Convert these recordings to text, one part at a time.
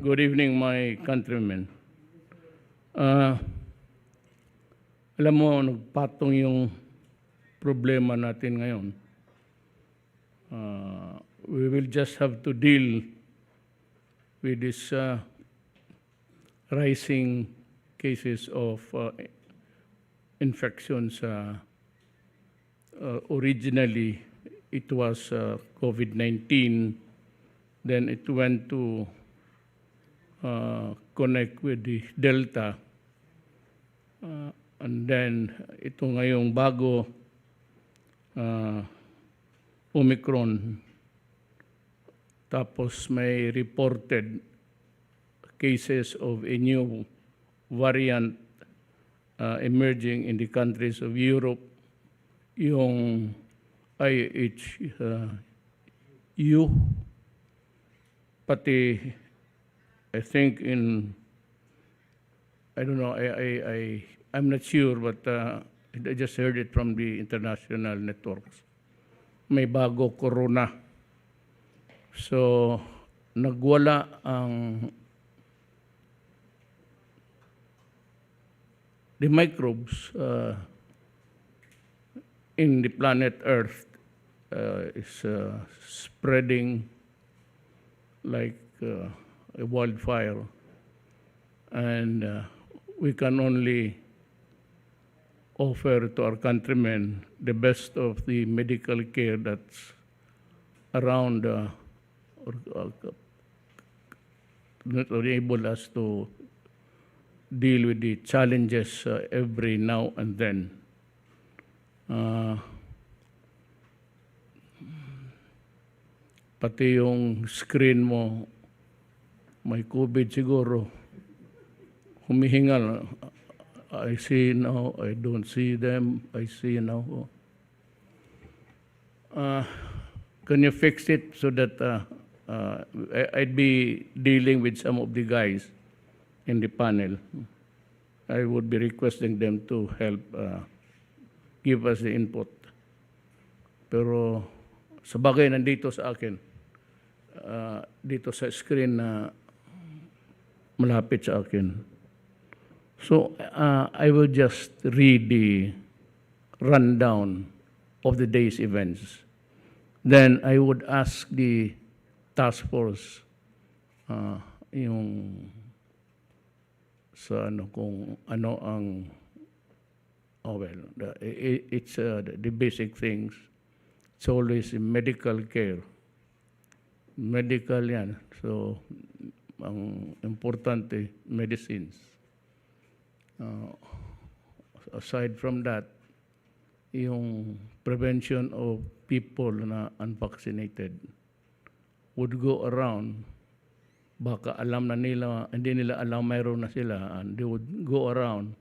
Good evening, my countrymen. Ah, alam mo, nagpatong yung problema natin ngayon. Ah, we will just have to deal with this ah, rising cases of ah, infection sa uh, originally it was uh, COVID-19, then it went to uh, connect with the Delta, uh, and then ito ngayong bago uh, Omicron, tapos may reported cases of a new variant uh, emerging in the countries of Europe, yung IHU, pati I think in, I don't know, I, I, I, I'm not sure, but uh, I just heard it from the international networks. May bago corona. So, nagwala ang the microbes uh, in the planet Earth uh, is uh, spreading like uh, a wildfire, and uh, we can only offer to our countrymen the best of the medical care that's around uh, or, uh, not enable us to deal with the challenges uh, every now and then. Uh, pati yung screen mo, may COVID siguro. Humihingal. I see now, I don't see them, I see now. Uh, can you fix it so that uh, uh, I'd be dealing with some of the guys in the panel. I would be requesting them to help uh, give us the input. Pero sa bagay nandito sa akin, uh, dito sa screen na malapit sa akin. So uh, I will just read the rundown of the day's events. Then I would ask the task force uh, yung sa ano kung ano ang oh well the, i- it's uh, the, basic things it's always medical care medical yan so ang importante medicines. Uh, aside from that yung prevention of people na unvaccinated would go around. Baka alam na nila, hindi nila alam mayroon na sila, and they would go around,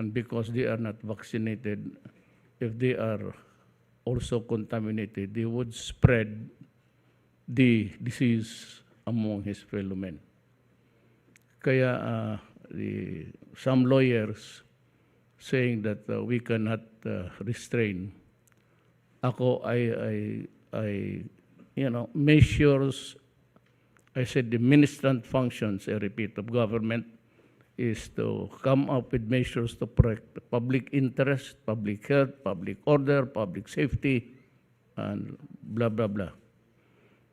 and because they are not vaccinated, if they are also contaminated, they would spread the disease among his fellow men. Kaya uh, the, some lawyers saying that uh, we cannot uh, restrain. Ako, I, I, I, you know, measures I said the ministrant functions, I repeat, of government is to come up with measures to protect the public interest, public health, public order, public safety, and blah, blah, blah.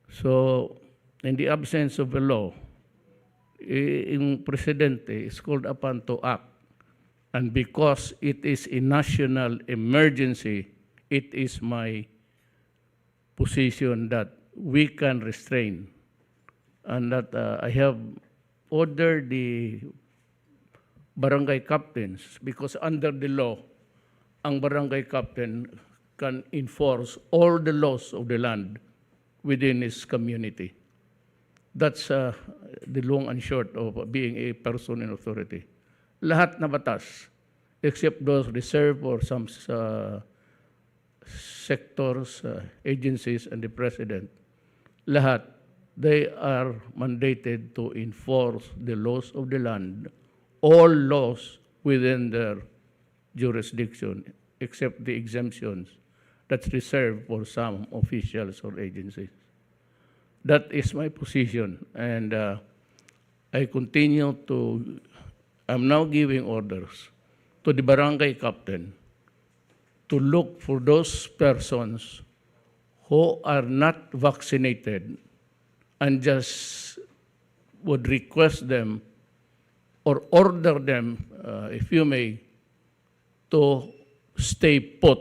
So, in the absence of a law, eh, yung presidente is called upon to act. And because it is a national emergency, it is my position that we can restrain and that uh, I have ordered the barangay captains because under the law, ang barangay captain can enforce all the laws of the land within his community. That's uh, the long and short of being a person in authority. Lahat na batas, except those reserved for some uh, sectors, uh, agencies, and the president, lahat, they are mandated to enforce the laws of the land, all laws within their jurisdiction, except the exemptions that's reserved for some officials or agencies. That is my position, and uh, I continue to, I'm now giving orders to the barangay captain to look for those persons who are not vaccinated and just would request them or order them, uh, if you may, to stay put.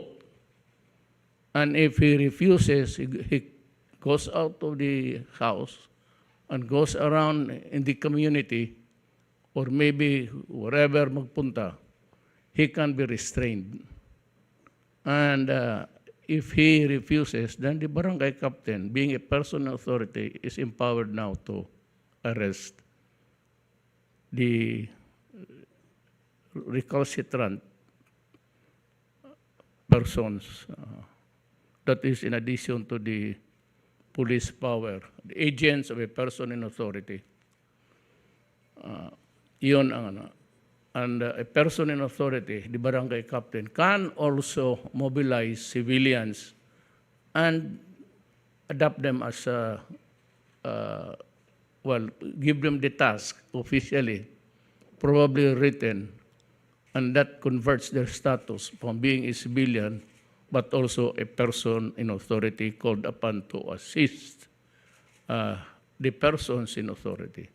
And if he refuses, he, he goes out of the house and goes around in the community or maybe wherever magpunta, he can be restrained. And uh, if he refuses, then the barangay captain, being a personal authority, is empowered now to arrest the recalcitrant persons. uh, that is in addition to the police power, the agents of a person in authority. Uh, yun ang ano. And uh, a person in authority, the barangay captain, can also mobilize civilians and adopt them as a, uh, well, give them the task officially, probably written, and that converts their status from being a civilian but also a person in authority called upon to assist uh, the persons in authority.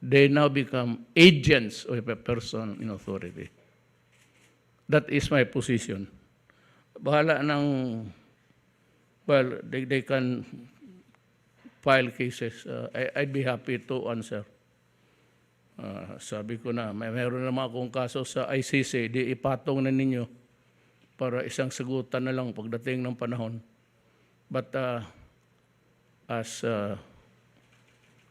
They now become agents of a person in authority. That is my position. Bahala ng, well, they, they can file cases. Uh, I, I'd be happy to answer. Ah, sabi ko na, may meron naman akong kaso sa ICC, di ipatong na ninyo para isang sagutan na lang pagdating ng panahon. But uh, as uh,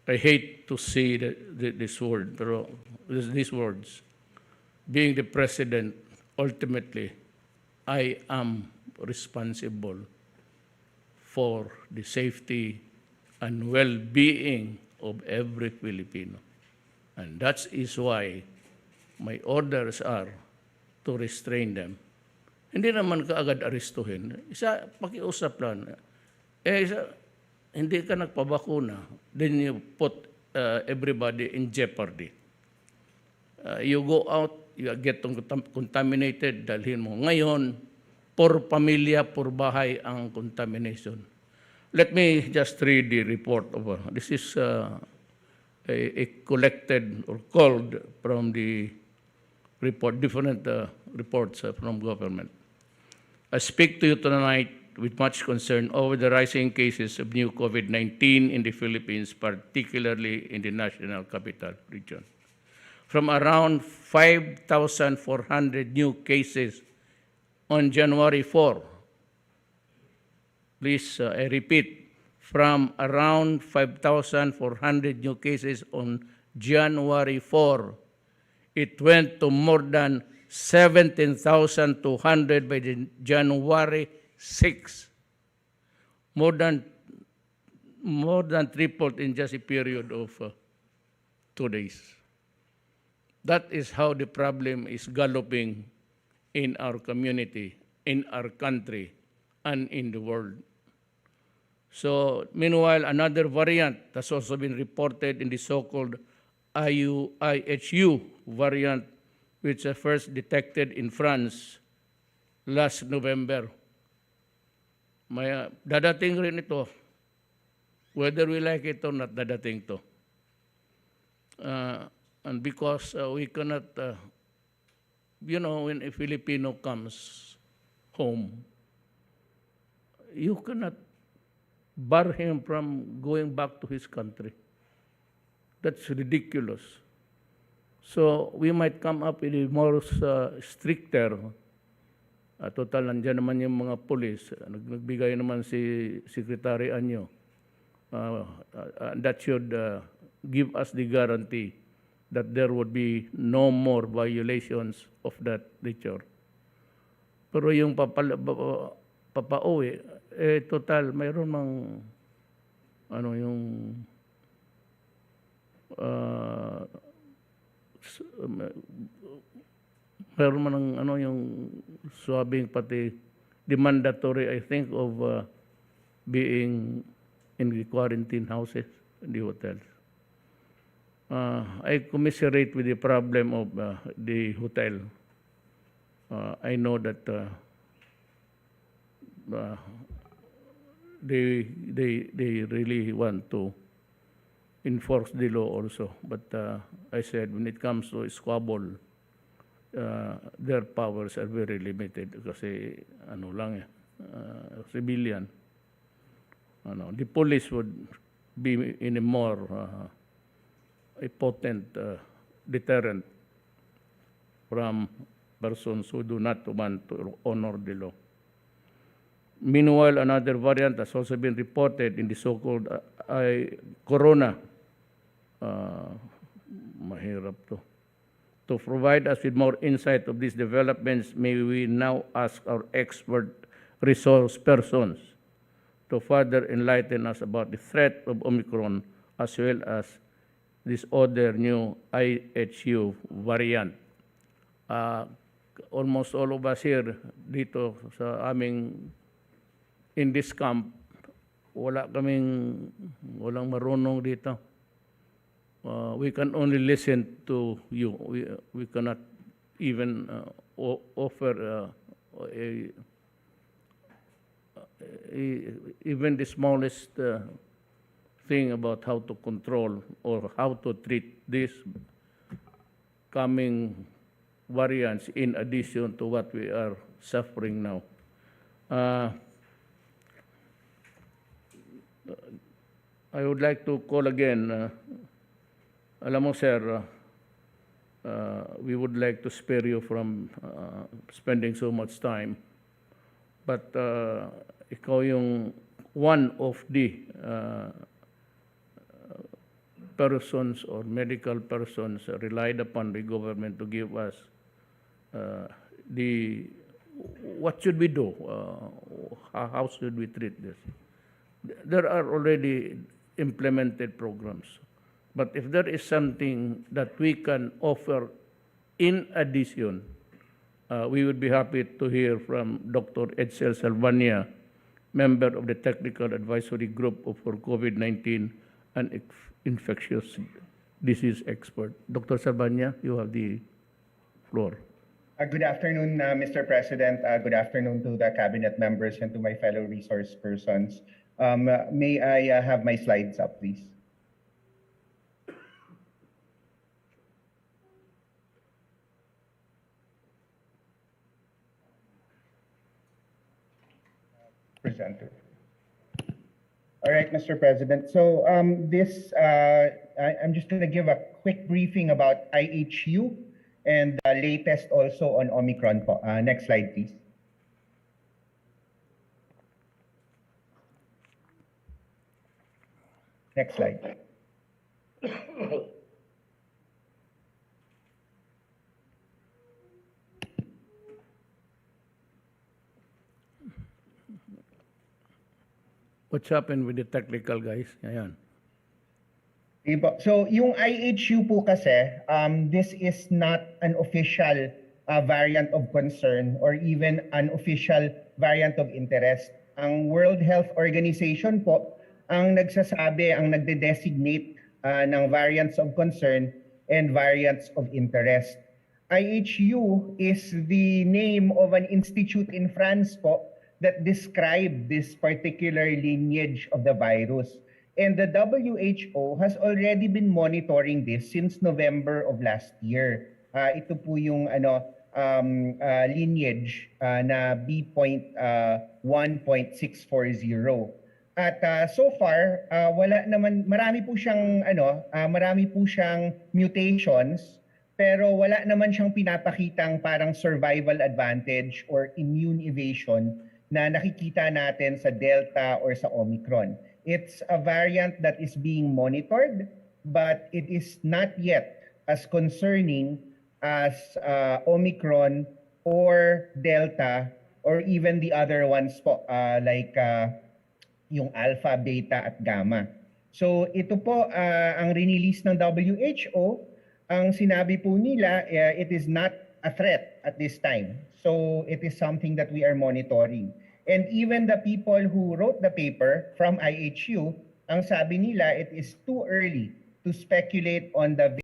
I hate to say the, the, this word, pero this, these words, being the president, ultimately, I am responsible for the safety and well-being of every Filipino. And that is why my orders are to restrain them. Hindi naman kaagad arestuhin. Isa, pakiusap lang. Eh, isa, hindi ka nagpabakuna, then you put uh, everybody in jeopardy. Uh, you go out, you get contam- contaminated, dalhin mo. Ngayon, por pamilya, por bahay ang contamination. Let me just read the report of, uh, this is uh, a, a collected or called from the report, different uh, reports uh, from government. I speak to you tonight with much concern over the rising cases of new COVID-19 in the Philippines, particularly in the National Capital Region. From around 5,400 new cases on January 4, please, uh, I repeat, from around 5,400 new cases on January 4, it went to more than 17,200 by the January 6. More than more than tripled in just a period of uh, two days. That is how the problem is galloping in our community, in our country, and in the world. So, meanwhile, another variant has also been reported in the so-called IHU variant, which was first detected in France last November. May, uh, dadating rin ito, whether we like it or not, dadating to. Uh, and because uh, we cannot, uh, you know, when a Filipino comes home, you cannot bar him from going back to his country. That's ridiculous. So we might come up with a more uh, stricter. Uh, total, nandiyan naman yung mga polis. Nag nagbigay naman si Secretary Anyo. Uh, uh, that should uh, give us the guarantee that there would be no more violations of that nature. Pero yung papala, pa- papauwi, eh total, mayroon mang ano yung uh, um, mayroon man ng ano yung swabing pati the mandatory I think of uh, being in the quarantine houses in the hotels. uh, I commiserate with the problem of uh, the hotel. Uh, I know that uh, uh, they, they, they really want to enforce the law also. But uh, I said when it comes to squabble, uh, their powers are very limited kasi ano lang eh, uh, civilian. Ano, the police would be in a more uh, a potent uh, deterrent from persons who do not want to honor the law. Meanwhile, another variant has also been reported in the so-called uh, I- corona. Uh, mahirap to. To provide us with more insight of these developments, may we now ask our expert resource persons to further enlighten us about the threat of Omicron as well as this other new IHU variant. Uh, almost all of us here dito sa aming in this camp, wala kaming, walang marunong dito. Uh, we can only listen to you. We, we cannot even uh, o- offer uh, a, a, even the smallest uh, thing about how to control or how to treat these coming variants in addition to what we are suffering now. Uh, I would like to call again, uh, alam mo sir, uh, we would like to spare you from uh, spending so much time. But uh, ikaw yung one of the uh, persons or medical persons relied upon the government to give us uh, the, what should we do? Uh, how should we treat this? There are already implemented programs. But if there is something that we can offer in addition, uh, we would be happy to hear from Dr. Edsel Salvania, member of the Technical Advisory Group for COVID-19 and infectious disease expert. Dr. Salvania, you have the floor. Uh, Good afternoon, uh, Mr. President. Uh, Good afternoon to the cabinet members and to my fellow resource persons. Um, uh, May I uh, have my slides up, please? Presenter. All right, Mr. President. So um, this, uh, I, I'm just going to give a quick briefing about IHU and the latest also on Omicron. Uh, next slide, please. Next slide. What's happened with the technical guys? Sige po. So yung IHU po kasi, um, this is not an official uh, variant of concern or even an official variant of interest. Ang World Health Organization po ang nagsasabi, ang nagde-designate uh, ng variants of concern and variants of interest. IHU is the name of an institute in France po that described this particular lineage of the virus. And the WHO has already been monitoring this since November of last year. Ah, ito po yung ano um, ah, lineage ah, na B.1.640. At ah, so far, ah, wala naman marami po siyang ano, ah, marami po siyang mutations pero wala naman siyang pinapakitang parang survival advantage or immune evasion na nakikita natin sa Delta or sa Omicron. It's a variant that is being monitored, but it is not yet as concerning as uh, Omicron or Delta or even the other ones po, uh, like uh, yung Alpha, Beta at Gamma. So ito po uh, ang release ng WHO, ang sinabi po nila uh, it is not a threat at this time. So it is something that we are monitoring. And even the people who wrote the paper from IHU, ang sabi nila it is too early to speculate on the